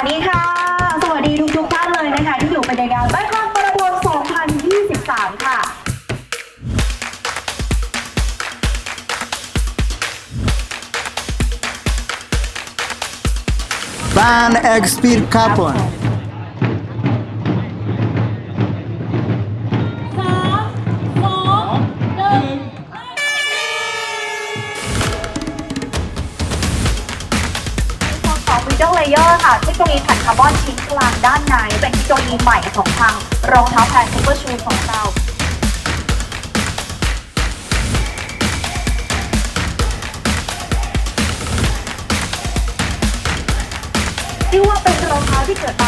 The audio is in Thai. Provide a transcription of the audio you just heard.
วัสดีค่ะ สวัสดีทุกทุกท่านเลยนะคะ ที่อยู่ในงานบ้านพักประบวง2023 ค่ะ Ban Expir Capon. ส่วนของ Middle Layer ค่ะเทคโนโลยีแผ่นคาร์บอนชิ้นกลางด้านในเป็นเทคโนโลยีใหม่ของทางรองเท้าแพนซูเปอร์ชูของเราที่ว่าเป็นรองเท้าที่เกิดมา